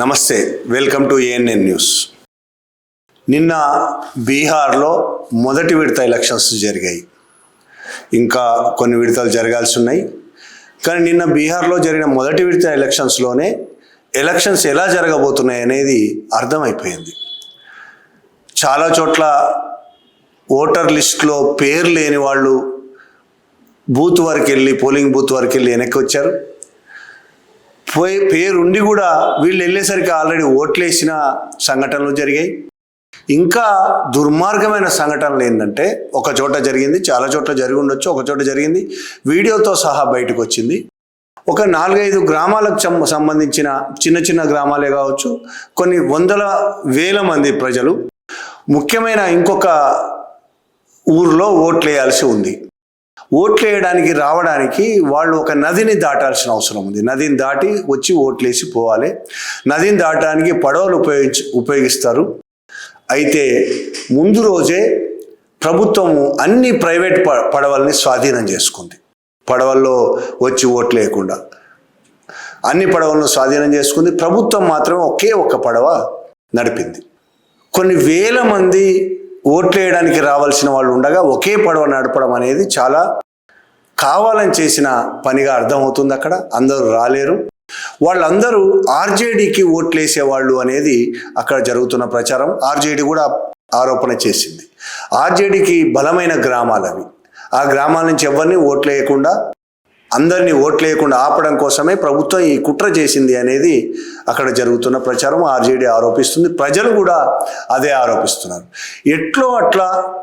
నమస్తే welcome to ANN news నిన్న బీహార్లో మొదటి విడత ఎలక్షన్స్ జరిగాయి. ఇంకా కొన్ని విడతలు జరగాల్సి ఉన్నాయి. కానీ నిన్న బీహార్లో జరిగిన మొదటి విడత ఎలక్షన్స్లోనే ఎలక్షన్స్ ఎలా జరగబోతున్నాయి అనేది అర్థమైపోయింది. చాలా చోట్ల ఓటర్ లిస్ట్లో పేరు లేని వాళ్ళు బూత్ వరకు వెళ్ళి పోలింగ్ బూత్ వరకు వెళ్ళి వెనక్కి వచ్చారు. పోయి పేరుండి కూడా వీళ్ళు వెళ్ళేసరికి ఆల్రెడీ ఓట్లేసిన సంఘటనలు జరిగాయి. ఇంకా దుర్మార్గమైన సంఘటనలు ఏంటంటే ఒక చోట జరిగింది చాలా చోట్ల జరిగి ఉండొచ్చు ఒక చోట జరిగింది వీడియోతో సహా బయటకు వచ్చింది. ఒక నాలుగైదు గ్రామాలకు సం- సంబంధించిన చిన్న చిన్న గ్రామాలే కావచ్చు కొన్ని వందల వేల మంది ప్రజలు ముఖ్యమైన ఇంకొక ఊర్లో ఓట్లు వేయాల్సి ఉంది. ఓట్లు వేయడానికి రావడానికి వాళ్ళు ఒక నదిని దాటాల్సిన అవసరం ఉంది. నదిని దాటి వచ్చి ఓట్లేసి పోవాలి. నదిని దాటడానికి పడవలు ఉపయోగించి ఉపయోగిస్తారు. అయితే ముందు రోజే ప్రభుత్వము అన్ని ప్రైవేట్ పడవల్ని స్వాధీనం చేసుకుంది. పడవల్లో వచ్చి ఓట్లు వేయకుండా అన్ని పడవలను స్వాధీనం చేసుకుంది. ప్రభుత్వం మాత్రం ఒకే ఒక్క పడవ నడిపింది. కొన్ని వేల మంది ఓట్లు వేయడానికి రావాల్సిన వాళ్ళు ఉండగా ఒకే పడవ నడపడం అనేది చాలా కావాలని చేసిన పనిగా అర్థమవుతుంది అక్కడ. అందరూ రాలేరు. వాళ్ళందరూ ఆర్జేడీకి ఓట్లు వేసేవాళ్ళు అనేది అక్కడ జరుగుతున్న ప్రచారం. ఆర్జేడీ కూడా ఆరోపణ చేసింది. ఆర్జేడీకి బలమైన గ్రామాలు అవి. ఆ గ్రామాల నుంచి ఎవరిని ఓట్లు వేయకుండా అందరినీ ఓట్లేయకుండా ఆపడం కోసమే ప్రభుత్వం ఈ కుట్ర చేసింది అనేది అక్కడ జరుగుతున్న ప్రచారం. ఆర్జేడీ ఆరోపిస్తుంది. ప్రజలు కూడా అదే ఆరోపిస్తున్నారు. ఎట్లో అట్లా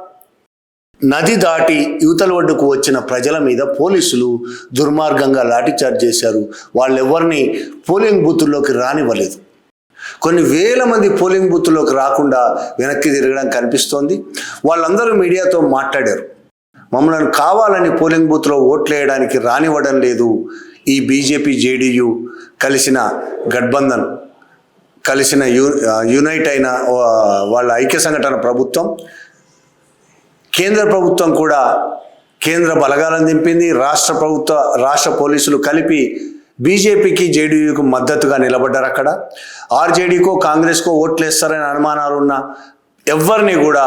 నది దాటి యువతల ఒడ్డుకు వచ్చిన ప్రజల మీద పోలీసులు దుర్మార్గంగా లాఠీచార్జ్ చేశారు. వాళ్ళెవరిని పోలింగ్ బూతుల్లోకి రానివ్వలేదు. కొన్ని వేల మంది పోలింగ్ బూత్లోకి రాకుండా వెనక్కి తిరగడం కనిపిస్తోంది. వాళ్ళందరూ మీడియాతో మాట్లాడారు. మమ్మల్ని కావాలని పోలింగ్ బూత్లో ఓట్లు వేయడానికి రానివ్వడం లేదు. ఈ బీజేపీ జేడీయూ కలిసిన గఠబంధన్ కలిసిన యూ యునైట్ అయిన వాళ్ళ ఐక్య సంఘటన ప్రభుత్వం కేంద్ర ప్రభుత్వం కూడా కేంద్ర బలగాలను దింపింది. రాష్ట్ర ప్రభుత్వ రాష్ట్ర పోలీసులు కలిపి బీజేపీకి జేడీయూకి మద్దతుగా నిలబడ్డారు అక్కడ ఆర్జేడీకో కాంగ్రెస్కో ఓట్లు వేస్తారని అనుమానాలు ఉన్న ఎవరిని కూడా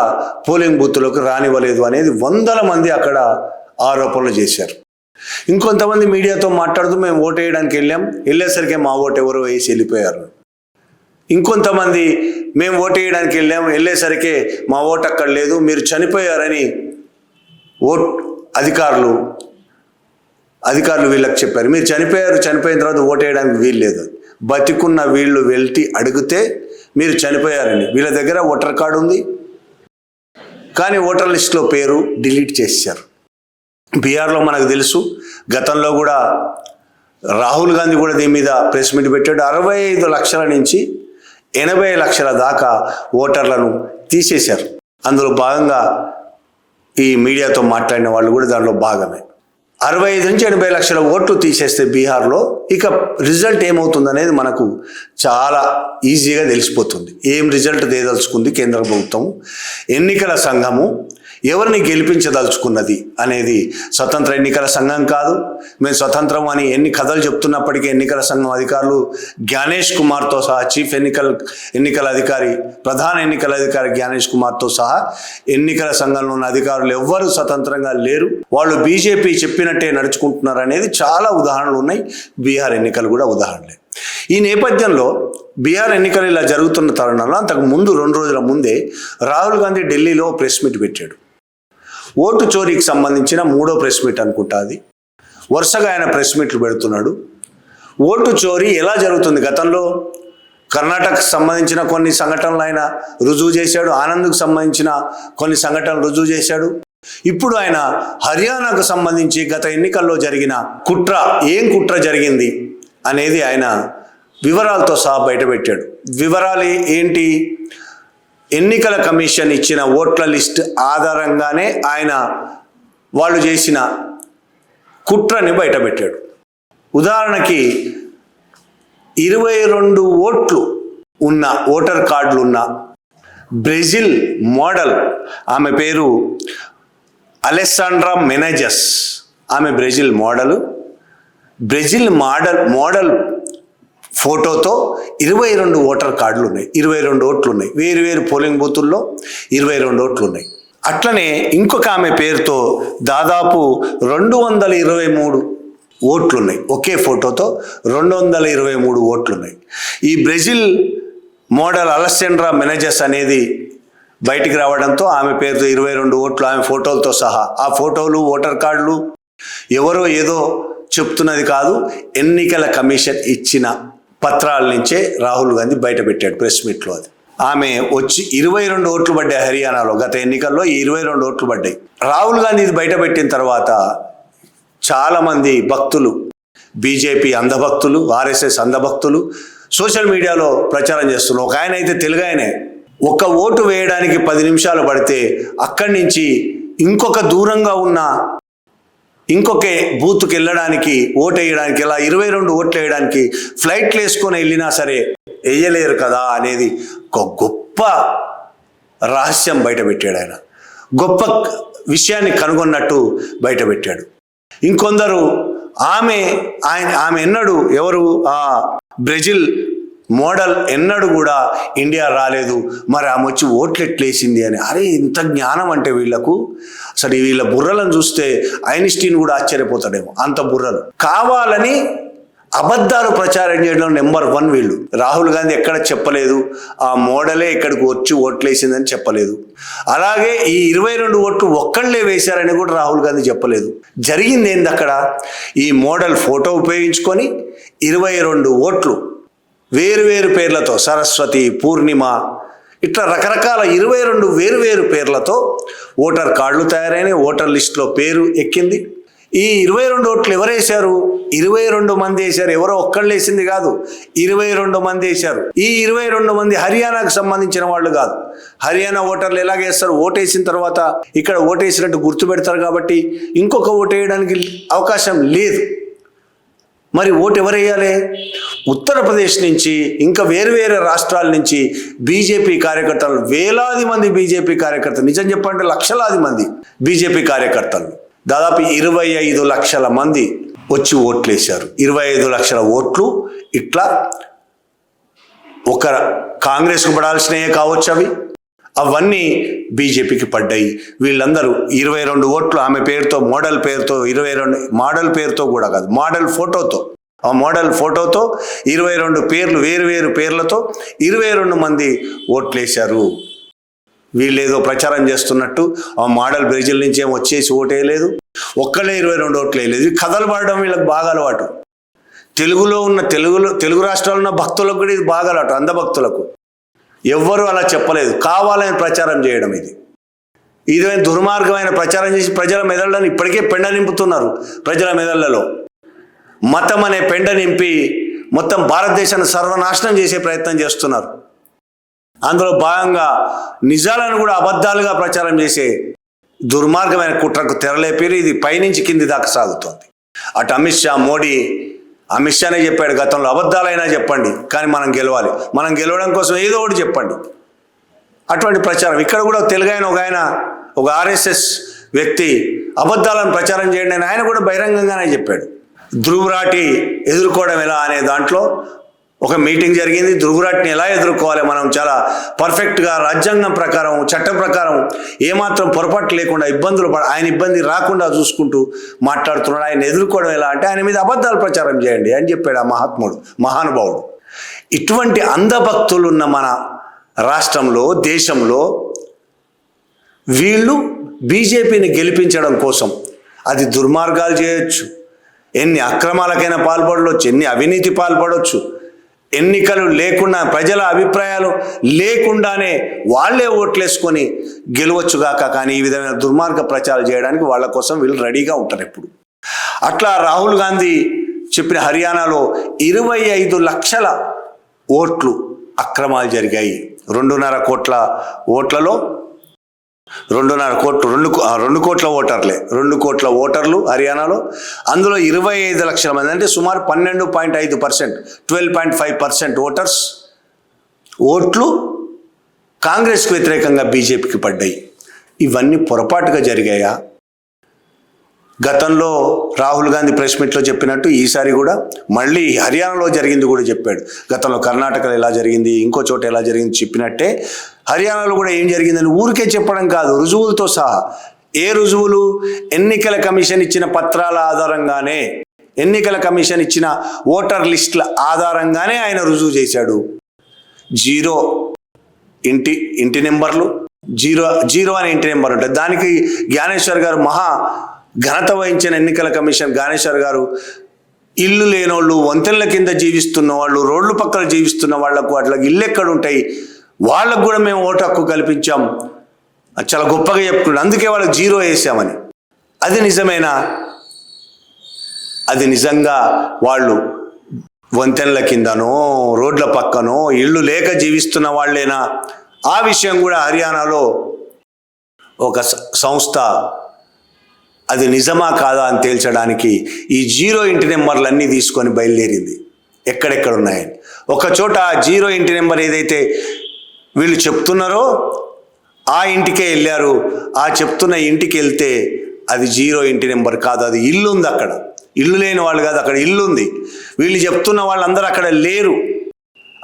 పోలింగ్ బూత్లోకి రానివ్వలేదు అనేది వందల మంది అక్కడ ఆరోపణలు చేశారు. ఇంకొంతమంది మీడియాతో మాట్లాడుతూ మేము ఓటు వేయడానికి వెళ్ళాం. వెళ్ళేసరికి మా ఓటు ఎవరు వేసి వెళ్ళిపోయారు. ఇంకొంతమంది మేము ఓటు వేయడానికి వెళ్ళాం. వెళ్ళేసరికి మా ఓటు అక్కడ లేదు మీరు చనిపోయారని ఓట్ అధికారులు అధికారులు వీళ్ళకి చెప్పారు. మీరు చనిపోయారు చనిపోయిన తర్వాత ఓటు వేయడానికి వీలు లేదు బతికున్న వీళ్ళు వెళ్తి అడిగితే మీరు చనిపోయారని. వీళ్ళ దగ్గర ఓటర్ కార్డు ఉంది. కానీ ఓటర్ లిస్టులో పేరు డిలీట్ చేశారు. బీహార్లో మనకు తెలుసు. గతంలో కూడా రాహుల్ గాంధీ కూడా దీని మీద ప్రెస్ మీట్ పెట్టాడు. అరవై ఐదు లక్షల నుంచి ఎనభై లక్షల దాకా ఓటర్లను తీసేశారు. అందులో భాగంగా ఈ మీడియాతో మాట్లాడిన వాళ్ళు కూడా దానిలో భాగమే. అరవై ఐదు నుంచి ఎనభై లక్షల ఓట్లు తీసేస్తే బీహార్లో ఇక రిజల్ట్ ఏమవుతుందనేది మనకు చాలా ఈజీగా తెలిసిపోతుంది. ఏం రిజల్ట్ దేదలుచుకుంది కేంద్ర ప్రభుత్వం? ఎన్నికల సంఘము ఎవరిని గెలిపించదలుచుకున్నది అనేది స్వతంత్ర ఎన్నికల సంఘం కాదు. మేము స్వతంత్రం అని ఎన్ని కథలు చెప్తున్నప్పటికీ ఎన్నికల సంఘం అధికారులు జ్ఞానేష్ కుమార్తో సహా చీఫ్ ఎన్నికల ఎన్నికల అధికారి ప్రధాన ఎన్నికల అధికారి జ్ఞానేష్ కుమార్తో సహా ఎన్నికల సంఘంలో ఉన్న అధికారులు ఎవ్వరూ స్వతంత్రంగా లేరు. వాళ్ళు బీజేపీ చెప్పినట్టే నడుచుకుంటున్నారు అనేది చాలా ఉదాహరణలు ఉన్నాయి. బీహార్ ఎన్నికలు కూడా ఉదాహరణలే. ఈ నేపథ్యంలో బీహార్ ఎన్నికలు ఇలా జరుగుతున్న తరుణంలో అంతకు ముందు రెండు రోజుల ముందే రాహుల్ గాంధీ ఢిల్లీలో ప్రెస్ మీట్ పెట్టాడు. ఓటు చోరీకి సంబంధించిన మూడో ప్రెస్ మీట్ అనుకుంటా అది. వరుసగా ఆయన ప్రెస్ మీట్లు పెడుతున్నాడు. ఓటు చోరీ ఎలా జరుగుతుంది గతంలో? కర్ణాటకకు సంబంధించిన కొన్ని సంఘటనలు ఆయన రుజువు చేశాడు. ఆనంద్కు సంబంధించిన కొన్ని సంఘటనలు రుజువు చేశాడు. ఇప్పుడు ఆయన హర్యానాకు సంబంధించి గత ఎన్నికల్లో జరిగిన కుట్ర ఏం కుట్ర జరిగింది అనేది ఆయన వివరాలతో సహా బయటపెట్టాడు. వివరాలు ఏంటి? ఎన్నికల కమిషన్ ఇచ్చిన ఓట్ల లిస్ట్ ఆధారంగానే ఆయన వాళ్ళు చేసిన కుట్రని బయటపెట్టాడు. ఉదాహరణకి ఇరవై రెండు ఓట్లు ఉన్న ఓటర్ కార్డులు ఉన్న బ్రెజిల్ మోడల్ ఆమె పేరు అలెసాండ్రా మెనేజస్. ఆమె Brazil model. Brazil model model ఫోటోతో ఇరవై రెండు ఓటర్ కార్డులు ఉన్నాయి ఇరవై రెండు ఓట్లు ఉన్నాయి వేరు వేరు పోలింగ్ బూతుల్లో ఇరవై రెండు ఓట్లు ఉన్నాయి అట్లనే ఇంకొక ఆమె పేరుతో దాదాపు రెండు వందల ఇరవై మూడు ఓట్లు ఉన్నాయి ఒకే ఫోటోతో రెండు వందల ఇరవై మూడు ఓట్లు ఉన్నాయి ఈ బ్రెజిల్ మోడల్ అలెసెండ్రా మెనేజర్స్ అనేది బయటికి రావడంతో ఆమె పేరుతో ఇరవై రెండు ఓట్లు ఆమె ఫోటోలతో సహా. ఆ ఫోటోలు ఓటర్ కార్డులు ఎవరో ఏదో చెప్తున్నది కాదు. ఎన్నికల కమిషన్ ఇచ్చిన పత్రాల నుంచే రాహుల్ గాంధీ బయటపెట్టాడు ప్రెస్ మీట్లో అది. ఆమె వచ్చి ఇరవై రెండు ఓట్లు పడ్డాయి హర్యానాలో. గత ఎన్నికల్లో ఇరవై రెండు ఓట్లు పడ్డాయి. రాహుల్ గాంధీ ఇది బయటపెట్టిన తర్వాత చాలామంది భక్తులు బీజేపీ అంధభక్తులు ఆర్ఎస్ఎస్ అంధభక్తులు సోషల్ మీడియాలో ప్రచారం చేస్తున్నారు. ఒక ఆయన అయితే తెలుగు ఆయనే. ఒక ఓటు వేయడానికి పది నిమిషాలు పడితే అక్కడి నుంచి ఇంకొక దూరంగా ఉన్న ఇంకొక బూత్కి వెళ్ళడానికి ఓటు వేయడానికి ఇలా ఇరవై రెండు ఓట్లు వేయడానికి ఫ్లైట్లు వేసుకొని వెళ్ళినా సరే వేయలేరు కదా అనేది ఒక గొప్ప రహస్యం బయటపెట్టాడు ఆయన. గొప్ప విషయాన్ని కనుగొన్నట్టు బయటపెట్టాడు ఇంకొందరు ఆమె ఆయన ఆమె ఎన్నడు ఎవరు? ఆ బ్రెజిల్ మోడల్ ఎన్నడూ కూడా ఇండియా రాలేదు. మరి ఆమె వచ్చి ఓట్లు ఎట్లేసింది అని. అరే ఇంత జ్ఞానం అంటే వీళ్ళకు? అసలు వీళ్ళ బుర్రలను చూస్తే ఐన్స్టీన్ కూడా ఆశ్చర్యపోతాడేమో. అంత బుర్రలు. కావాలని అబద్ధాలు ప్రచారం చేయడం నెంబర్ వన్ వీళ్ళు. రాహుల్ గాంధీ ఎక్కడ చెప్పలేదు. ఆ మోడలే ఇక్కడికి వచ్చి ఓట్లేసిందని చెప్పలేదు. అలాగే ఈ ఇరవై రెండు ఓట్లు ఒక్కళ్ళే వేశారని కూడా రాహుల్ గాంధీ చెప్పలేదు. జరిగింది ఏంది అక్కడ? ఈ మోడల్ ఫోటో ఉపయోగించుకొని ఇరవై రెండు ఓట్లు వేరు వేరు పేర్లతో సరస్వతి పూర్ణిమ ఇట్లా రకరకాల ఇరవై రెండు వేరు వేరు పేర్లతో ఓటర్ కార్డులు తయారైనాయి ఓటర్ లిస్టులో పేరు ఎక్కింది. ఈ ఇరవై రెండు ఓట్లు ఎవరేశారు ఇరవై రెండు మంది వేశారు. ఎవరో ఒక్కళ్ళు వేసింది కాదు ఇరవై రెండు మంది వేశారు. ఈ ఇరవై రెండు మంది హర్యానాకు సంబంధించిన వాళ్ళు కాదు. హర్యానా ఓటర్లు ఎలాగేస్తారు ఓటేసిన తర్వాత ఇక్కడ ఓటేసినట్టు గుర్తుపెడతారు కాబట్టి ఇంకొక ఓటు వేయడానికి అవకాశం లేదు. మరి ఓటు ఎవరేయాలి ఉత్తరప్రదేశ్ నుంచి ఇంకా వేరు వేరే రాష్ట్రాల నుంచి బీజేపీ కార్యకర్తలు వేలాది మంది బీజేపీ కార్యకర్తలు నిజం చెప్పంటే లక్షలాది మంది బీజేపీ కార్యకర్తలు. దాదాపు ఇరవై ఐదు లక్షల మంది వచ్చి ఓట్లు వేశారు ఇరవై ఐదు లక్షల ఓట్లు ఇట్లా ఒక కాంగ్రెస్కు పడాల్సినవే కావచ్చు అవి. అవన్నీ బీజేపీకి పడ్డాయి. వీళ్ళందరూ ఇరవై రెండు ఓట్లు ఆమె పేరుతో మోడల్ పేరుతో ఇరవై రెండు మోడల్ పేరుతో కూడా కాదు మోడల్ ఫోటోతో. ఆ మోడల్ ఫోటోతో ఇరవై రెండు పేర్లు వేరు వేరు పేర్లతో ఇరవై రెండు మంది ఓట్లేశారు. వీళ్ళు ఏదో ప్రచారం చేస్తున్నట్టు ఆ మోడల్ బ్రెజిల్ నుంచి ఏం వచ్చేసి ఓటేయలేదు. ఒక్కళ్ళే ఇరవై రెండు ఓట్లు వేయలేదు. కథలు పాడడం వీళ్ళకి బాగా అలవాటు. తెలుగులో ఉన్న తెలుగులో తెలుగు రాష్ట్రాల్లో ఉన్న భక్తులకు కూడా ఇది బాగా అలవాటు అంధభక్తులకు ఎవ్వరూ అలా చెప్పలేదు. కావాలని ప్రచారం చేయడం ఇది. ఇదే దుర్మార్గమైన ప్రచారం చేసి ప్రజల మెదళ్ళని ఇప్పటికే పెండ నింపుతున్నారు ప్రజల మెదళ్ళలో మతం అనే పెండ నింపి మొత్తం భారతదేశాన్ని సర్వనాశనం చేసే ప్రయత్నం చేస్తున్నారు. అందులో భాగంగా నిజాలను కూడా అబద్ధాలుగా ప్రచారం చేసే దుర్మార్గమైన కుట్రకు తెరలేపారు ఇది పైనుంచి కింది దాకా సాగుతోంది. అటు అమిత్ షా మోడీ అమిత్ షానే చెప్పాడు గతంలో అబద్ధాలైనా చెప్పండి కానీ మనం గెలవాలి. మనం గెలవడం కోసం ఏదో ఒకటి చెప్పండి. అటువంటి ప్రచారం. ఇక్కడ కూడా తెలుగైన ఒక ఆయన ఒక ఆర్ఎస్ఎస్ వ్యక్తి అబద్ధాలను ప్రచారం చేయండి అని ఆయన కూడా బహిరంగంగానే చెప్పాడు. ధ్రువరాటి ఎదుర్కోవడం ఎలా అనే దాంట్లో ఒక మీటింగ్ జరిగింది. దుర్గురాట్ని ఎలా ఎదుర్కోవాలి? మనం చాలా పర్ఫెక్ట్గా రాజ్యాంగం ప్రకారం చట్టం ప్రకారం ఏమాత్రం పొరపాటు లేకుండా ఇబ్బందులు పడ ఆయన ఇబ్బంది రాకుండా చూసుకుంటూ మాట్లాడుతున్నాడు. ఆయన ఎదుర్కోవడం ఎలా అంటే ఆయన మీద అబద్ధాలు ప్రచారం చేయండి అని చెప్పాడు ఆ మహాత్ముడు మహానుభావుడు. ఇటువంటి అంధభక్తులు ఉన్న మన రాష్ట్రంలో దేశంలో వీళ్ళు బీజేపీని గెలిపించడం కోసం అది దుర్మార్గాలు చేయొచ్చు. ఎన్ని అక్రమాలకైనా పాల్పడవచ్చు ఎన్ని అవినీతి పాల్పడవచ్చు ఎన్నికలు లేకుండా ప్రజల అభిప్రాయాలు లేకుండానే వాళ్ళే ఓట్లేసుకొని గెలవచ్చుగాక కానీ ఈ విధమైన దుర్మార్గ ప్రచారం చేయడానికి వాళ్ళ కోసం వీళ్ళు రెడీగా ఉంటారు ఎప్పుడు. అట్లా రాహుల్ గాంధీ చెప్పిన హర్యానాలో ఇరవై ఐదు లక్షల ఓట్లు అక్రమాలు జరిగాయి. రెండున్నర కోట్ల ఓట్లలో రెండున్నర కోట్లు రెండు కో- రెండు కోట్ల ఓటర్లే. రెండు కోట్ల ఓటర్లు హర్యానాలో. అందులో ఇరవై ఐదు లక్షల మంది అంటే సుమారు పన్నెండు పాయింట్ ఐదు percent twelve point five percent voters ఓట్లు కాంగ్రెస్కు వ్యతిరేకంగా బీజేపీకి పడ్డాయి. ఇవన్నీ పొరపాటుగా జరిగాయా? గతంలో రాహుల్ గాంధీ ప్రెస్ మీట్లో చెప్పినట్టు ఈసారి కూడా మళ్ళీ హర్యానాలో జరిగింది కూడా చెప్పాడు. గతంలో కర్ణాటకలో ఎలా జరిగింది ఇంకో చోట ఎలా జరిగింది చెప్పినట్టే హర్యానాలో కూడా ఏం జరిగిందని ఊరికే చెప్పడం కాదు రుజువులతో సహా. ఏ రుజువులు? ఎన్నికల కమిషన్ ఇచ్చిన పత్రాల ఆధారంగానే ఎన్నికల కమిషన్ ఇచ్చిన ఓటర్ లిస్టుల ఆధారంగానే ఆయన రుజువు చేశాడు. జీరో ఇంటి ఇంటి నెంబర్లు. జీరో జీరో అనే ఇంటి నెంబర్ ఉంటుంది దానికి జ్ఞానేశ్వర్ గారు మహా ఘనత వహించిన ఎన్నికల కమిషన్ జ్ఞానేశ్వర్ గారు ఇల్లు లేనోళ్ళు వంతెనల కింద జీవిస్తున్న వాళ్ళు రోడ్ల పక్కన జీవిస్తున్న వాళ్ళకు అట్లా ఇల్లు ఎక్కడ ఉంటాయి వాళ్ళకు కూడా మేము ఓటు హక్కు కల్పించాం. అది చాలా గొప్పగా చెప్పుకున్నాడు. అందుకే వాళ్ళకి జీరో వేసామని. అది నిజమేనా? అది నిజంగా వాళ్ళు వంతెనల కిందనో రోడ్ల పక్కనో ఇళ్ళు లేక జీవిస్తున్న వాళ్ళేనా? ఆ విషయం కూడా హర్యానాలో ఒక సంస్థ అది నిజమా కాదా అని తేల్చడానికి ఈ జీరో ఇంటి నెంబర్లన్నీ తీసుకొని బయలుదేరింది. ఎక్కడెక్కడ ఉన్నాయని. ఒక చోట జీరో ఇంటి నెంబర్ ఏదైతే వీళ్ళు చెప్తున్నారో ఆ ఇంటికే వెళ్ళారు. ఆ చెప్తున్న ఇంటికి వెళ్తే అది జీరో ఇంటి నెంబర్ కాదు. అది ఇల్లు ఉంది అక్కడ. ఇల్లు లేని వాళ్ళు కాదు అక్కడ ఇల్లు ఉంది. వీళ్ళు చెప్తున్న వాళ్ళందరూ అక్కడ లేరు.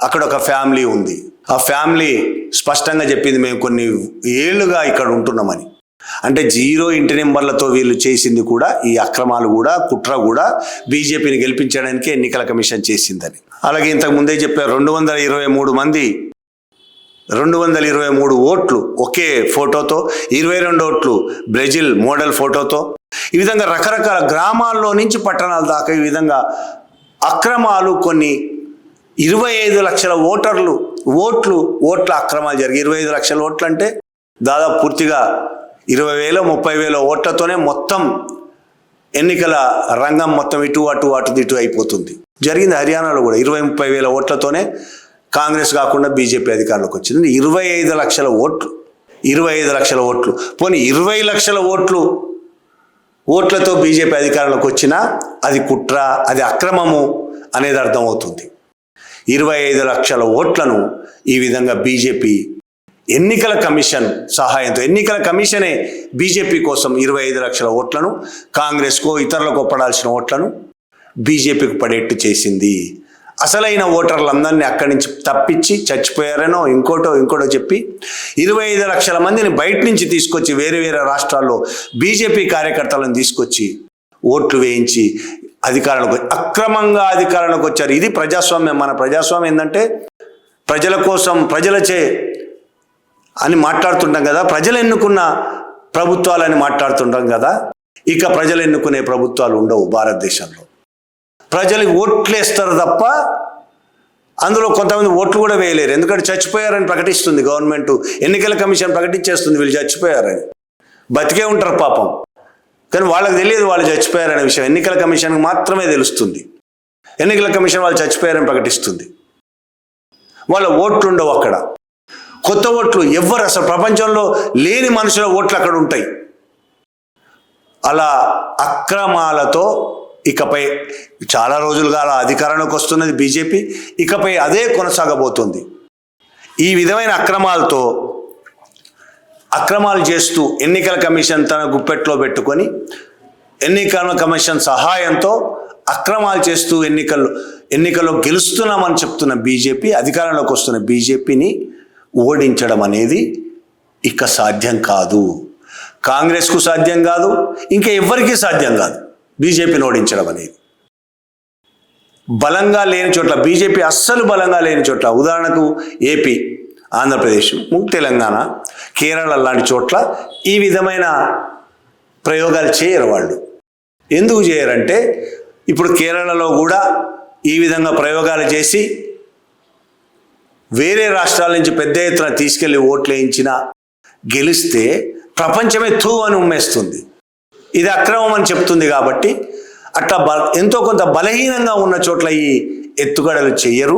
అక్కడ ఒక ఫ్యామిలీ ఉంది. ఆ ఫ్యామిలీ స్పష్టంగా చెప్పింది మేము కొన్ని ఏళ్ళుగా ఇక్కడ ఉంటున్నామని. అంటే జీరో ఇంటి నెంబర్లతో వీళ్ళు చేసింది కూడా ఈ అక్రమాలు కూడా కుట్ర కూడా బీజేపీని గెలిపించడానికి ఎన్నికల కమిషన్ చేసిందని. అలాగే ఇంతకు ముందే చెప్పారు రెండు వందల ఇరవై మూడు మంది రెండు వందల ఇరవై మూడు ఓట్లు ఒకే ఫోటోతో ఇరవై రెండు ఓట్లు బ్రెజిల్ మోడల్ ఫోటోతో. ఈ విధంగా రకరకాల గ్రామాల్లో నుంచి పట్టణాల దాకా ఈ విధంగా అక్రమాలు కొన్ని ఇరవై ఐదు లక్షల ఓటర్లు ఓట్లు ఓట్ల అక్రమాలు జరిగి ఇరవై ఐదు లక్షల ఓట్లు అంటే దాదాపు పూర్తిగా ఇరవై వేల ముప్పై వేల ఓట్లతోనే మొత్తం ఎన్నికల రంగం మొత్తం ఇటు అటు అటు ఇటు అయిపోతుంది. జరిగింది హర్యానాలో కూడా ఇరవై ముప్పై వేల ఓట్లతోనే కాంగ్రెస్ కాకుండా బీజేపీ అధికారంలోకి వచ్చింది. ఇరవై ఐదు లక్షల ఓట్లు ఇరవై ఐదు లక్షల ఓట్లు. పోనీ ఇరవై లక్షల ఓట్లు ఓట్లతో బీజేపీ అధికారంలోకి వచ్చినా అది కుట్ర అది అక్రమము అనేది అర్థమవుతుంది. ఇరవై ఐదు లక్షల ఓట్లను ఈ విధంగా బీజేపీ ఎన్నికల కమిషన్ సహాయంతో ఎన్నికల కమిషనే బీజేపీ కోసం ఇరవై ఐదు లక్షల ఓట్లను కాంగ్రెస్కో ఇతరులకు పడాల్సిన ఓట్లను బీజేపీకి పడేట్టు చేసింది. అసలైన ఓటర్లందరినీ అక్కడి నుంచి తప్పించి చచ్చిపోయారనో ఇంకోటో ఇంకోటో చెప్పి ఇరవై ఐదు లక్షల మందిని బయట నుంచి తీసుకొచ్చి వేరే వేరే రాష్ట్రాల్లో బీజేపీ కార్యకర్తలను తీసుకొచ్చి ఓట్లు వేయించి అధికారంలోకి అక్రమంగా అధికారంలోకి వచ్చారు. ఇది ప్రజాస్వామ్యం. మన ప్రజాస్వామ్యం ఏంటంటే ప్రజల కోసం ప్రజలచే అని మాట్లాడుతుంటాం కదా. ప్రజలు ఎన్నుకున్న ప్రభుత్వాలని మాట్లాడుతుంటాం కదా. ఇక ప్రజలు ఎన్నుకునే ప్రభుత్వాలు ఉండవు భారతదేశంలో. ప్రజలు ఓట్లు వేస్తారు తప్ప అందులో కొంతమంది ఓట్లు కూడా వేయలేరు. ఎందుకంటే చచ్చిపోయారని ప్రకటిస్తుంది గవర్నమెంట్. ఎన్నికల కమిషన్ ప్రకటించేస్తుంది వీళ్ళు చచ్చిపోయారని. బతికే ఉంటారు పాపం. కానీ వాళ్ళకి తెలియదు వాళ్ళు చచ్చిపోయారనే విషయం. ఎన్నికల కమిషన్కి మాత్రమే తెలుస్తుంది. ఎన్నికల కమిషన్ వాళ్ళు చచ్చిపోయారని ప్రకటిస్తుంది. వాళ్ళ ఓట్లు ఉండవు అక్కడ. కొత్త ఓట్లు ఎవ్వరు అసలు ప్రపంచంలో లేని మనుషుల ఓట్లు అక్కడ ఉంటాయి. అలా అక్రమాలతో ఇకపై చాలా రోజులుగా అలా అధికారంలోకి వస్తున్నది బీజేపీ. ఇకపై అదే కొనసాగబోతుంది. ఈ విధమైన అక్రమాలతో అక్రమాలు చేస్తూ ఎన్నికల కమిషన్ తన గుప్పెట్లో పెట్టుకొని ఎన్నికల కమిషన్ సహాయంతో అక్రమాలు చేస్తూ ఎన్నికల్లో ఎన్నికల్లో గెలుస్తున్నామని చెప్తున్న బీజేపీ అధికారంలోకి వస్తున్న బీజేపీని ఓడించడం అనేది ఇక సాధ్యం కాదు. కాంగ్రెస్కు సాధ్యం కాదు ఇంకా ఎవ్వరికీ సాధ్యం కాదు. బీజేపీని ఓడించడం అనేది. బలంగా లేని చోట్ల బీజేపీ అస్సలు బలంగా లేని చోట్ల ఉదాహరణకు ఏపీ ఆంధ్రప్రదేశ్ తెలంగాణ కేరళ లాంటి చోట్ల ఈ విధమైన ప్రయోగాలు చేయరు వాళ్ళు. ఎందుకు చేయరంటే ఇప్పుడు కేరళలో కూడా ఈ విధంగా ప్రయోగాలు చేసి వేరే రాష్ట్రాల నుంచి పెద్ద ఎత్తున తీసుకెళ్ళి ఓట్లు వేయించిన గెలిస్తే ప్రపంచమే తూ అని ఉమ్మేస్తుంది. ఇది అక్రమం అని చెప్తుంది కాబట్టి అట్లా బ ఎంతో కొంత బలహీనంగా ఉన్న చోట్ల ఈ ఎత్తుగడలు చెయ్యరు.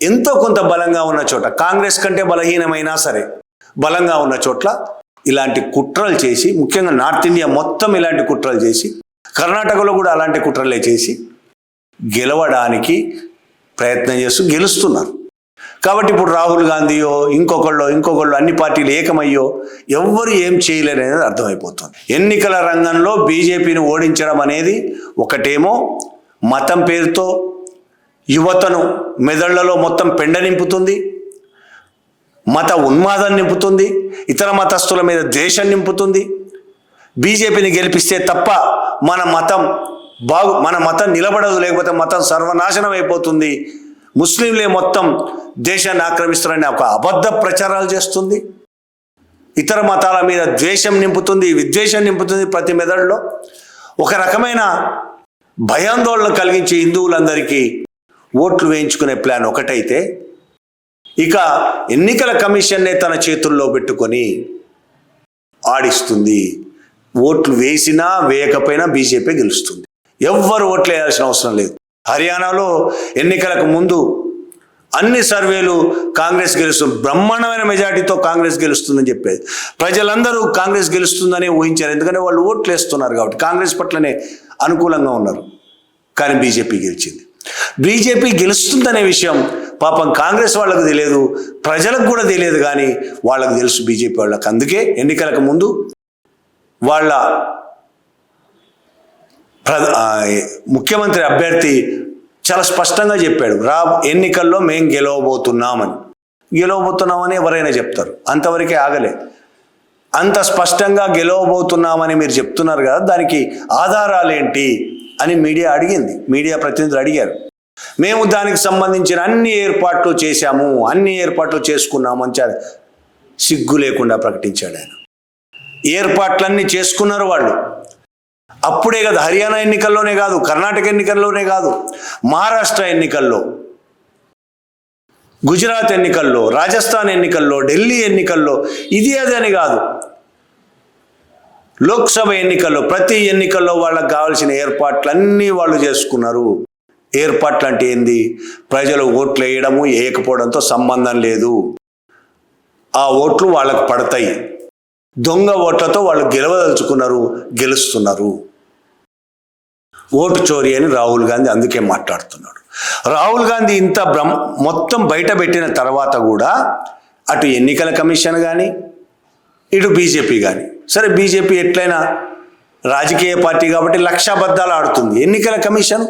ఎంతో కొంత బలంగా ఉన్న చోట కాంగ్రెస్ కంటే బలహీనమైనా సరే బలంగా ఉన్న చోట్ల ఇలాంటి కుట్రలు చేసి ముఖ్యంగా నార్త్ ఇండియా మొత్తం ఇలాంటి కుట్రలు చేసి కర్ణాటకలో కూడా అలాంటి కుట్రలే చేసి గెలవడానికి ప్రయత్నం చేస్తూ గెలుస్తున్నారు. కాబట్టి ఇప్పుడు రాహుల్ గాంధీయో ఇంకొకళ్ళు ఇంకొకళ్ళు అన్ని పార్టీలు ఏకమయ్యో ఎవ్వరు ఏం చేయలేరు అనేది అర్థమైపోతుంది. ఎన్నికల రంగంలో బీజేపీని ఓడించడం అనేది ఒకటేమో మతం పేరుతో యువతను మెదళ్ళలో మొత్తం పెండ నింపుతుంది మత ఉన్మాదం నింపుతుంది ఇతర మతస్థుల మీద ద్వేషం నింపుతుంది. బీజేపీని గెలిపిస్తే తప్ప మన మతం బాగు మన మతం నిలబడదు లేకపోతే మతం సర్వనాశనం అయిపోతుంది ముస్లింలే మొత్తం దేశాన్ని ఆక్రమిస్తారని ఒక అబద్ధ ప్రచారాలు చేస్తుంది. ఇతర మతాల మీద ద్వేషం నింపుతుంది విద్వేషం నింపుతుంది ప్రతి మెదడులో. ఒక రకమైన భయాందోళన కలిగించే హిందువులందరికీ ఓట్లు వేయించుకునే ప్లాన్ ఒకటైతే ఇక ఎన్నికల కమిషన్నే తన చేతుల్లో పెట్టుకొని ఆడిస్తుంది. ఓట్లు వేసినా వేయకపోయినా బీజేపీ గెలుస్తుంది. ఎవ్వరు ఓట్లు వేయాల్సిన అవసరం లేదు. హర్యానాలో ఎన్నికలకు ముందు అన్ని సర్వేలు కాంగ్రెస్ గెలుస్తుంది బ్రహ్మాండమైన మెజార్టీతో కాంగ్రెస్ గెలుస్తుందని చెప్పేది. ప్రజలందరూ కాంగ్రెస్ గెలుస్తుందని ఊహించారు. ఎందుకంటే వాళ్ళు ఓట్లు వేస్తున్నారు కాబట్టి కాంగ్రెస్ పట్లనే అనుకూలంగా ఉన్నారు. కానీ బీజేపీ గెలిచింది. బీజేపీ గెలుస్తుందనే విషయం పాపం కాంగ్రెస్ వాళ్ళకు తెలియదు ప్రజలకు కూడా తెలియదు కానీ వాళ్ళకు తెలుసు బీజేపీ వాళ్ళకి. అందుకే ఎన్నికలకు ముందు వాళ్ళ ముఖ్యమంత్రి అభ్యర్థి చాలా స్పష్టంగా చెప్పాడు రా ఎన్నికల్లో మేం గెలవబోతున్నామని. గెలవబోతున్నామని ఎవరైనా చెప్తారు అంతవరకే ఆగలే. అంత స్పష్టంగా గెలవబోతున్నామని మీరు చెప్తున్నారు కదా దానికి ఆధారాలు ఏంటి అని మీడియా అడిగింది మీడియా ప్రతినిధులు అడిగారు. మేము దానికి సంబంధించిన అన్ని ఏర్పాట్లు చేశాము అన్ని ఏర్పాట్లు చేసుకున్నాము అని చాలా సిగ్గు లేకుండా ప్రకటించాడు ఆయన. ఏర్పాట్లన్నీ చేసుకున్నారు వాళ్ళు అప్పుడే కాదు హర్యానా ఎన్నికల్లోనే కాదు కర్ణాటక ఎన్నికల్లోనే కాదు మహారాష్ట్ర ఎన్నికల్లో గుజరాత్ ఎన్నికల్లో రాజస్థాన్ ఎన్నికల్లో ఢిల్లీ ఎన్నికల్లో ఇది అది కాదు. లోక్సభ ఎన్నికల్లో ప్రతి ఎన్నికల్లో వాళ్ళకి కావాల్సిన ఏర్పాట్లన్నీ వాళ్ళు చేసుకున్నారు. ఏర్పాట్లు అంటే ఏంది? ప్రజలు ఓట్లు వేయడము వేయకపోవడంతో సంబంధం లేదు. ఆ ఓట్లు వాళ్ళకు పడతాయి. దొంగ ఓట్లతో వాళ్ళు గెలవదలుచుకున్నారు గెలుస్తున్నారు. ఓటు చోరీ అని రాహుల్ గాంధీ అందుకే మాట్లాడుతున్నాడు. రాహుల్ గాంధీ ఇంత బ్రహ్మ మొత్తం బయట పెట్టిన తర్వాత కూడా అటు ఎన్నికల కమిషన్ కానీ ఇటు బీజేపీ కానీ సరే బీజేపీ ఎట్లయినా రాజకీయ పార్టీ కాబట్టి లక్షాబద్ధాలు ఆడుతుంది. ఎన్నికల కమిషన్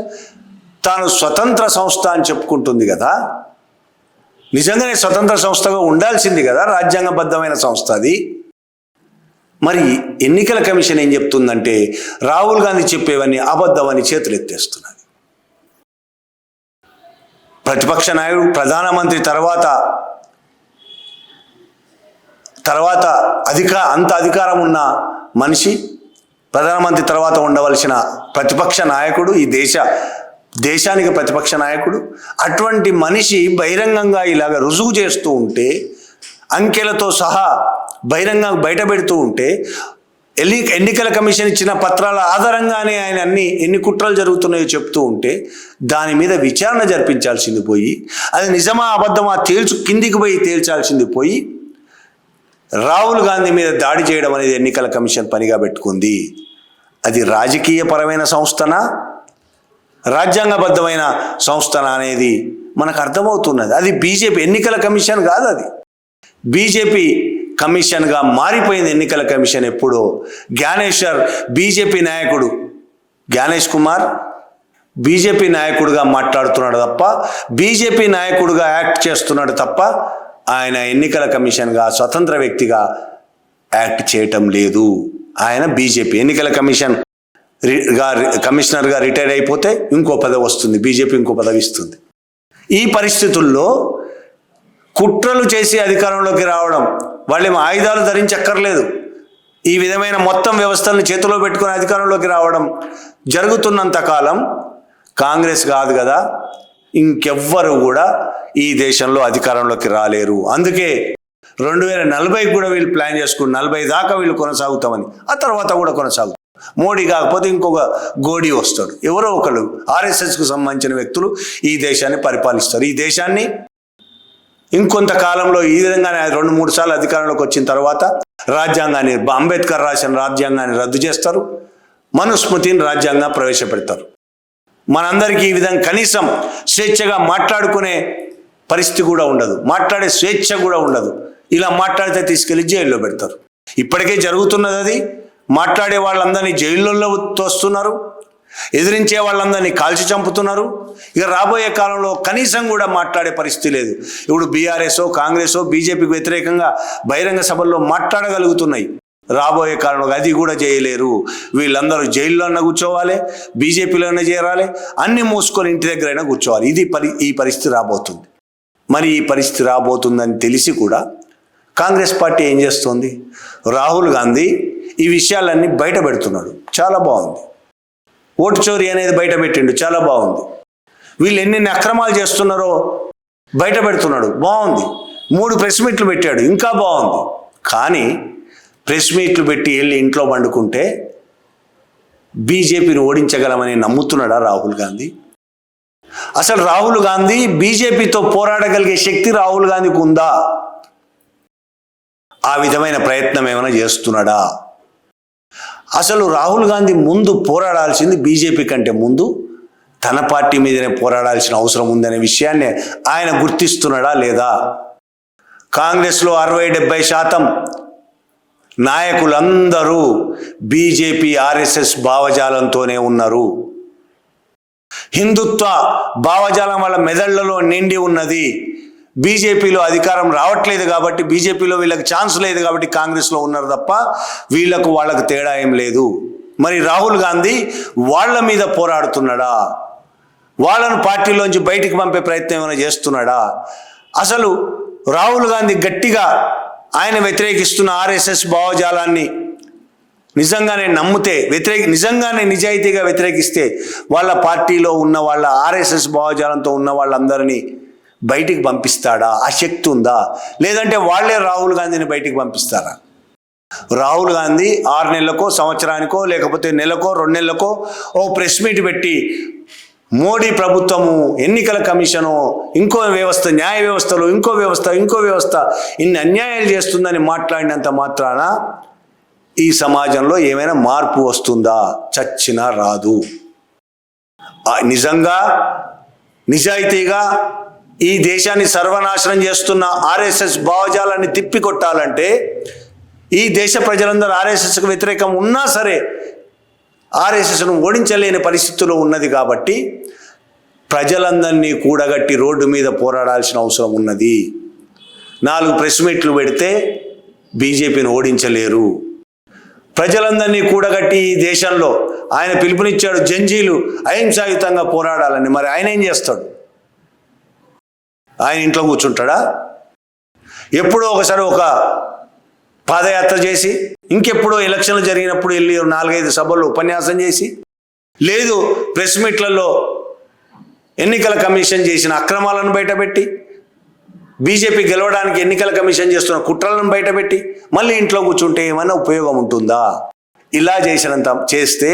తాను స్వతంత్ర సంస్థ అని చెప్పుకుంటుంది కదా. నిజంగానే స్వతంత్ర సంస్థగా ఉండాల్సింది కదా రాజ్యాంగబద్ధమైన సంస్థ అది. మరి ఎన్నికల కమిషన్ ఏం చెప్తుందంటే రాహుల్ గాంధీ చెప్పేవన్నీ అబద్ధమని చేతులెత్తేస్తున్నది. ప్రతిపక్ష నాయకుడు ప్రధానమంత్రి తర్వాత తర్వాత అధిక అంత అధికారం ఉన్న మనిషి ప్రధానమంత్రి తర్వాత ఉండవలసిన ప్రతిపక్ష నాయకుడు ఈ దేశ దేశానికి ప్రతిపక్ష నాయకుడు అటువంటి మనిషి బహిరంగంగా ఇలాగ రుజువు చేస్తూ ఉంటే అంకెలతో సహా బహిరంగ బయట పెడుతూ ఉంటే ఎన్ని ఎన్నికల కమిషన్ ఇచ్చిన పత్రాల ఆధారంగానే ఆయన అన్ని ఎన్ని కుట్రలు జరుగుతున్నాయో చెప్తూ ఉంటే దాని మీద విచారణ జరిపించాల్సింది పోయి అది నిజమా అబద్ధమా తేల్చు కిందికి పోయి తేల్చాల్సింది పోయి రాహుల్ గాంధీ మీద దాడి చేయడం అనేది ఎన్నికల కమిషన్ పనిగా పెట్టుకుంది. అది రాజకీయపరమైన సంస్థనా? రాజ్యాంగబద్ధమైన సంస్థన అనేది మనకు అర్థమవుతున్నది. అది బీజేపీ ఎన్నికల కమిషన్ కాదు అది. బీజేపీ కమిషన్గా మారిపోయింది ఎన్నికల కమిషన్ ఎప్పుడో. జ్ఞానేశ్వర్ బీజేపీ నాయకుడు జ్ఞానేష్ కుమార్ బీజేపీ నాయకుడిగా మాట్లాడుతున్నాడు తప్ప బీజేపీ నాయకుడిగా యాక్ట్ చేస్తున్నాడు తప్ప ఆయన ఎన్నికల కమిషన్గా స్వతంత్ర వ్యక్తిగా యాక్ట్ చేయటం లేదు. ఆయన బీజేపీ ఎన్నికల కమిషన్ రి- గా కమిషనర్గా రిటైర్ అయిపోతే ఇంకో పదవి వస్తుంది బీజేపీ ఇంకో పదవి ఇస్తుంది. ఈ పరిస్థితుల్లో కుట్రలు చేసి అధికారంలోకి రావడం వాళ్ళేమో ఆయుధాలు ధరించక్కర్లేదు. ఈ విధమైన మొత్తం వ్యవస్థలను చేతిలో పెట్టుకుని అధికారంలోకి రావడం జరుగుతున్నంత కాలం కాంగ్రెస్ కాదు కదా ఇంకెవ్వరు కూడా ఈ దేశంలో అధికారంలోకి రాలేరు. అందుకే రెండు వేల నలభై కూడా వీళ్ళు ప్లాన్ చేసుకుని నలభై దాకా వీళ్ళు కొనసాగుతామని ఆ తర్వాత కూడా కొనసాగుతాం. మోడీ కాకపోతే ఇంకొక గోడీ వస్తాడు. ఎవరో ఒకరు ఆర్ఎస్ఎస్కు సంబంధించిన వ్యక్తులు ఈ దేశాన్ని పరిపాలిస్తారు. ఈ దేశాన్ని ఇంకొంత కాలంలో ఈ విధంగానే రెండు మూడు సార్లు అధికారంలోకి వచ్చిన తర్వాత రాజ్యాంగాన్ని అంబేద్కర్ రాసిన రాజ్యాంగాన్ని రద్దు చేస్తారు మనుస్మృతిని రాజ్యాంగం ప్రవేశపెడతారు. మనందరికీ ఈ విధంగా కనీసం స్వేచ్ఛగా మాట్లాడుకునే పరిస్థితి కూడా ఉండదు. మాట్లాడే స్వేచ్ఛ కూడా ఉండదు. ఇలా మాట్లాడితే తీసుకెళ్ళి జైల్లో పెడతారు. ఇప్పటికే జరుగుతున్నది అది. మాట్లాడే వాళ్ళందరినీ జైల్లో తోస్తున్నారు ఎదిరించే వాళ్ళందరినీ కాల్చి చంపుతున్నారు. ఇక రాబోయే కాలంలో కనీసం కూడా మాట్లాడే పరిస్థితి లేదు. ఇప్పుడు బీఆర్ఎస్ కాంగ్రెస్ బీజేపీకి వ్యతిరేకంగా బహిరంగ సభల్లో మాట్లాడగలుగుతున్నాయి. రాబోయే కాలంలో అది కూడా చేయలేరు. వీళ్ళందరూ జైల్లోనే కూర్చోవాలి బీజేపీలోనే చేరాలి అన్ని మూసుకొని ఇంటి దగ్గరైనా కూర్చోవాలి. ఇది పరి ఈ పరిస్థితి రాబోతుంది. మరి ఈ పరిస్థితి రాబోతుందని తెలిసి కూడా కాంగ్రెస్ పార్టీ ఏం చేస్తోంది? రాహుల్ గాంధీ ఈ విషయాలన్నీ బయట పెడుతున్నాడు. చాలా బాగుంది. ఓటు చోరీ అనేది బయట పెట్టిండు చాలా బాగుంది. వీళ్ళు ఎన్నెన్ని అక్రమాలు చేస్తున్నారో బయట పెడుతున్నాడు బాగుంది. మూడు ప్రెస్ మీట్లు పెట్టాడు ఇంకా బాగుంది. కానీ ప్రెస్ మీట్లు పెట్టి వెళ్ళి ఇంట్లో పండుకుంటే బీజేపీని ఓడించగలమని నమ్ముతున్నాడా రాహుల్ గాంధీ? అసలు రాహుల్ గాంధీ బీజేపీతో పోరాడగలిగే శక్తి రాహుల్ గాంధీకి ఉందా? ఆ విధమైన ప్రయత్నం ఏమైనా చేస్తున్నాడా? అసలు రాహుల్ గాంధీ ముందు పోరాడాల్సింది బీజేపీ కంటే ముందు తన పార్టీ మీదనే పోరాడాల్సిన అవసరం ఉందనే విషయాన్ని ఆయన గుర్తిస్తున్నాడా లేదా? కాంగ్రెస్లో అరవై డెబ్బై శాతం నాయకులందరూ బీజేపీ ఆర్ఎస్ఎస్ భావజాలంతోనే ఉన్నారు. హిందుత్వ భావజాలం వాళ్ళ మెదళ్ళలో నిండి ఉన్నది. బీజేపీలో అధికారం రావట్లేదు కాబట్టి బీజేపీలో వీళ్ళకి ఛాన్స్ లేదు కాబట్టి కాంగ్రెస్లో ఉన్నారు తప్ప వీళ్ళకు వాళ్ళకు తేడా ఏం లేదు. మరి రాహుల్ గాంధీ వాళ్ళ మీద పోరాడుతున్నాడా? వాళ్ళను పార్టీలోంచి బయటికి పంపే ప్రయత్నం ఏమైనా చేస్తున్నాడా? అసలు రాహుల్ గాంధీ గట్టిగా ఆయన వ్యతిరేకిస్తున్న ఆర్ఎస్ఎస్ భావజాలాన్ని నిజంగానే నమ్మితే వ్యతిరేక నిజంగానే నిజాయితీగా వ్యతిరేకిస్తే వాళ్ళ పార్టీలో ఉన్న వాళ్ళ ఆర్ఎస్ఎస్ భావజాలంతో ఉన్న వాళ్ళందరినీ బయటికి పంపిస్తాడా? ఆ శక్తి ఉందా? లేదంటే వాళ్ళే రాహుల్ గాంధీని బయటికి పంపిస్తారా? రాహుల్ గాంధీ ఆరు నెలలకో సంవత్సరానికో లేకపోతే నెలకో రెండు నెలలకో ఓ ప్రెస్ మీట్ పెట్టి మోడీ ప్రభుత్వము ఎన్నికల కమిషను ఇంకో వ్యవస్థ న్యాయ వ్యవస్థలో ఇంకో వ్యవస్థ ఇంకో వ్యవస్థ ఇన్ని అన్యాయాలు చేస్తుందని మాట్లాడినంత మాత్రాన ఈ సమాజంలో ఏమైనా మార్పు వస్తుందా? చచ్చినా రాదు. నిజంగా నిజాయితీగా ఈ దేశాన్ని సర్వనాశనం చేస్తున్న ఆర్ఎస్ఎస్ భావజాలాన్ని తిప్పికొట్టాలంటే ఈ దేశ ప్రజలందరూ ఆర్ఎస్ఎస్కు వ్యతిరేకం ఉన్నా సరే ఆర్ఎస్ఎస్ను ఓడించలేని పరిస్థితిలో ఉన్నది కాబట్టి ప్రజలందరినీ కూడగట్టి రోడ్డు మీద పోరాడాల్సిన అవసరం ఉన్నది. నాలుగు ప్రెస్ మీట్లు పెడితే బీజేపీని ఓడించలేరు. ప్రజలందరినీ కూడగట్టి ఈ దేశంలో ఆయన పిలుపునిచ్చాడు జంజీలు అహింసాయుతంగా పోరాడాలని. మరి ఆయన ఏం చేస్తాడు? ఆయన ఇంట్లో కూర్చుంటాడా? ఎప్పుడో ఒకసారి ఒక పాదయాత్ర చేసి ఇంకెప్పుడో ఎలక్షన్లు జరిగినప్పుడు వెళ్ళి నాలుగైదు సభల్లో ఉపన్యాసం చేసి లేదు ప్రెస్ మీట్లలో ఎన్నికల కమిషన్ చేసిన అక్రమాలను బయటపెట్టి బీజేపీ గెలవడానికి ఎన్నికల కమిషన్ చేస్తున్న కుట్రలను బయటపెట్టి మళ్ళీ ఇంట్లో కూర్చుంటే ఏమైనా ఉపయోగం ఉంటుందా? ఇలా చేసినంత చేస్తే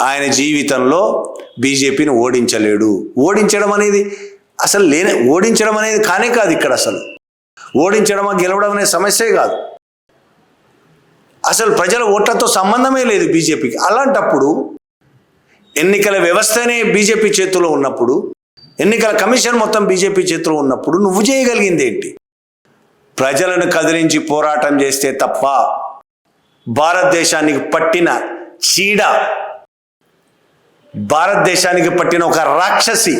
ఆయన జీవితంలో బీజేపీని ఓడించలేడు. ఓడించడం అనేది అసలు లేనే ఓడించడం అనేది కానే కాదు ఇక్కడ అసలు. ఓడించడమా గెలవడం అనే సమస్యే కాదు. అసలు ప్రజల ఓట్లతో సంబంధమే లేదు బీజేపీకి. అలాంటప్పుడు ఎన్నికల వ్యవస్థనే బీజేపీ చేతిలో ఉన్నప్పుడు ఎన్నికల కమిషన్ మొత్తం బీజేపీ చేతిలో ఉన్నప్పుడు నువ్వు చేయగలిగింది ఏంటి? ప్రజలను కదిలించి పోరాటం చేస్తే తప్ప భారతదేశానికి పట్టిన చీడ భారతదేశానికి పట్టిన ఒక రాక్షసి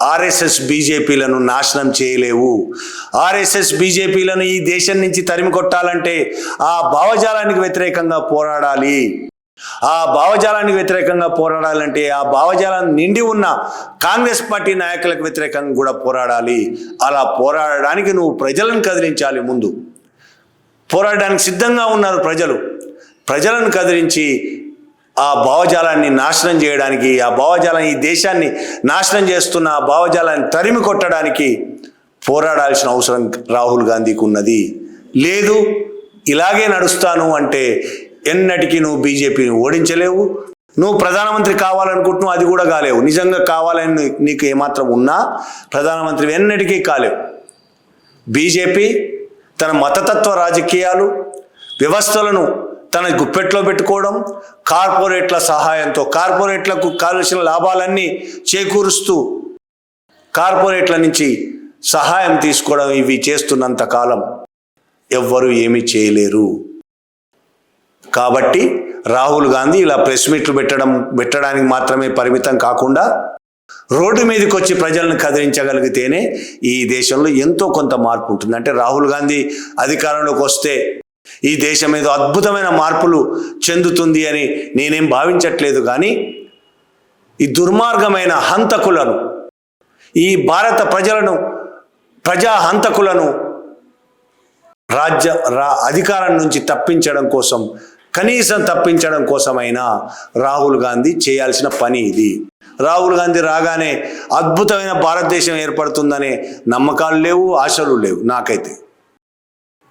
ఆర్ఎస్ఎస్ బీజేపీలను నాశనం చేయలేవు. ఆర్ఎస్ఎస్ బీజేపీలను ఈ దేశం నుంచి తరిమి కొట్టాలంటే ఆ భావజాలానికి వ్యతిరేకంగా పోరాడాలి. ఆ భావజాలానికి వ్యతిరేకంగా పోరాడాలంటే ఆ భావజాలాన్ని నిండి ఉన్న కాంగ్రెస్ పార్టీ నాయకులకు వ్యతిరేకంగా కూడా పోరాడాలి. అలా పోరాడడానికి నువ్వు ప్రజలను కదిలించాలి ముందు. పోరాడడానికి సిద్ధంగా ఉన్నారు ప్రజలు. ప్రజలను కదిలించి ఆ భావజాలాన్ని నాశనం చేయడానికి ఆ భావజాలాన్ని ఈ దేశాన్ని నాశనం చేస్తున్న ఆ భావజాలాన్ని తరిమి కొట్టడానికి పోరాడాల్సిన అవసరం రాహుల్ గాంధీకి ఉన్నది. లేదు ఇలాగే నడుస్తాను అంటే ఎన్నటికీ నువ్వు బీజేపీని ఓడించలేవు నువ్వు ప్రధానమంత్రి కావాలనుకుంటున్నావు అది కూడా కాలేవు. నిజంగా కావాలని నీకు ఏమాత్రం ఉన్నా ప్రధానమంత్రి ఎన్నటికీ కాలేవు. బీజేపీ తన మతతత్వ రాజకీయాలు వ్యవస్థలను తన గుప్పెట్లో పెట్టుకోవడం కార్పొరేట్ల సహాయంతో కార్పొరేట్లకు కావలసిన లాభాలన్నీ చేకూరుస్తూ కార్పొరేట్ల నుంచి సహాయం తీసుకోవడం ఇవి చేస్తున్నంత కాలం ఎవ్వరూ ఏమీ చేయలేరు. కాబట్టి రాహుల్ గాంధీ ఇలా ప్రెస్ మీట్లు పెట్టడం పెట్టడానికి మాత్రమే పరిమితం కాకుండా రోడ్డు మీదకి వచ్చి ప్రజలను కదిలించగలిగితేనే ఈ దేశంలో ఎంతో కొంత మార్పు ఉంటుంది. అంటే రాహుల్ గాంధీ అధికారంలోకి వస్తే ఈ దేశం ఏదో అద్భుతమైన మార్పులు చెందుతుంది అని నేనేం భావించట్లేదు కానీ ఈ దుర్మార్గమైన హంతకులను ఈ భారత ప్రజలను ప్రజా హంతకులను రాజ్య రా అధికారం నుంచి తప్పించడం కోసం కనీసం తప్పించడం కోసమైనా రాహుల్ గాంధీ చేయాల్సిన పని ఇది. రాహుల్ గాంధీ రాగానే అద్భుతమైన భారతదేశం ఏర్పడుతుందనే నమ్మకాలు లేవు ఆశలు లేవు నాకైతే.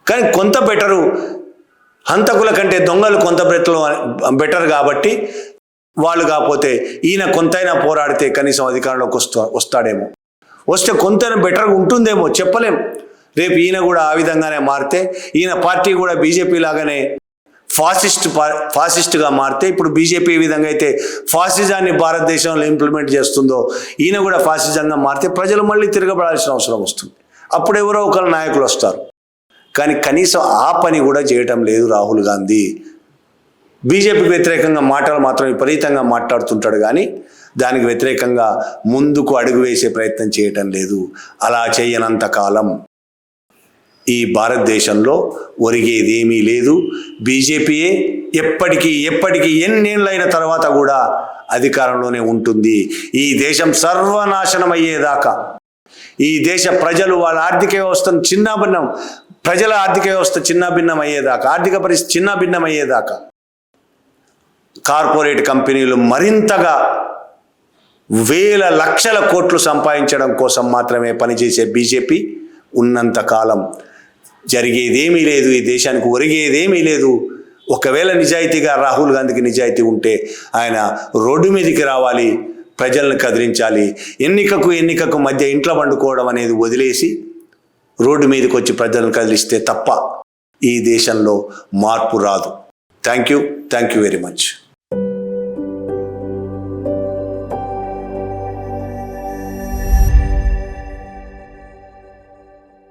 కానీ కొంత బెటరు. హంతకుల కంటే దొంగలు కొంత బెటర్లు బెటర్ కాబట్టి వాళ్ళు కాకపోతే ఈయన కొంతైనా పోరాడితే కనీసం అధికారంలోకి వస్తా వస్తాడేమో. వస్తే కొంతైనా బెటర్గా ఉంటుందేమో చెప్పలేం. రేపు ఈయన కూడా ఆ విధంగానే మారితే ఈయన పార్టీ కూడా బీజేపీ లాగానే ఫాసిస్ట్ ఫాసిస్ట్గా మారితే ఇప్పుడు బీజేపీ ఏ విధంగా అయితే ఫాసిజాన్ని భారతదేశంలో ఇంప్లిమెంట్ చేస్తుందో ఈయన కూడా ఫాసిజంగా మారితే ప్రజలు మళ్ళీ తిరగబడాల్సిన అవసరం వస్తుంది. అప్పుడు ఎవరో ఒకరు నాయకులు వస్తారు. కానీ కనీసం ఆ పని కూడా చేయటం లేదు రాహుల్ గాంధీ. బీజేపీకి వ్యతిరేకంగా మాటలు మాత్రం విపరీతంగా మాట్లాడుతుంటాడు కానీ దానికి వ్యతిరేకంగా ముందుకు అడుగు వేసే ప్రయత్నం చేయటం లేదు. అలా చేయనంత కాలం ఈ భారతదేశంలో ఒరిగేది ఏమీ లేదు. బీజేపీయే ఎప్పటికీ ఎప్పటికీ ఎన్నేళ్ళైన తర్వాత కూడా అధికారంలోనే ఉంటుంది. ఈ దేశం సర్వనాశనం అయ్యేదాకా ఈ దేశ ప్రజలు వాళ్ళ ఆర్థిక వ్యవస్థను చిన్నాభిన్నం ప్రజల ఆర్థిక వ్యవస్థ చిన్నాభిన్నం అయ్యేదాకా ఆర్థిక పరిస్థితి చిన్నభిన్నమయ్యేదాకా కార్పొరేట్ కంపెనీలు మరింతగా వేల లక్షల కోట్లు సంపాదించడం కోసం మాత్రమే పనిచేసే బీజేపీ ఉన్నంత కాలం జరిగేదేమీ లేదు ఈ దేశానికి ఒరిగేదేమీ లేదు. ఒకవేళ నిజాయితీగా రాహుల్ గాంధీకి నిజాయితీ ఉంటే ఆయన రోడ్డు మీదకి రావాలి ప్రజలను కదిలించాలి ఎన్నికకు ఎన్నికకు మధ్య ఇంట్లో వండుకోవడం అనేది వదిలేసి రోడ్డు మీదకి వచ్చి ప్రజలను కదిలిస్తే తప్ప ఈ దేశంలో మార్పు రాదు. Thank you thank you very much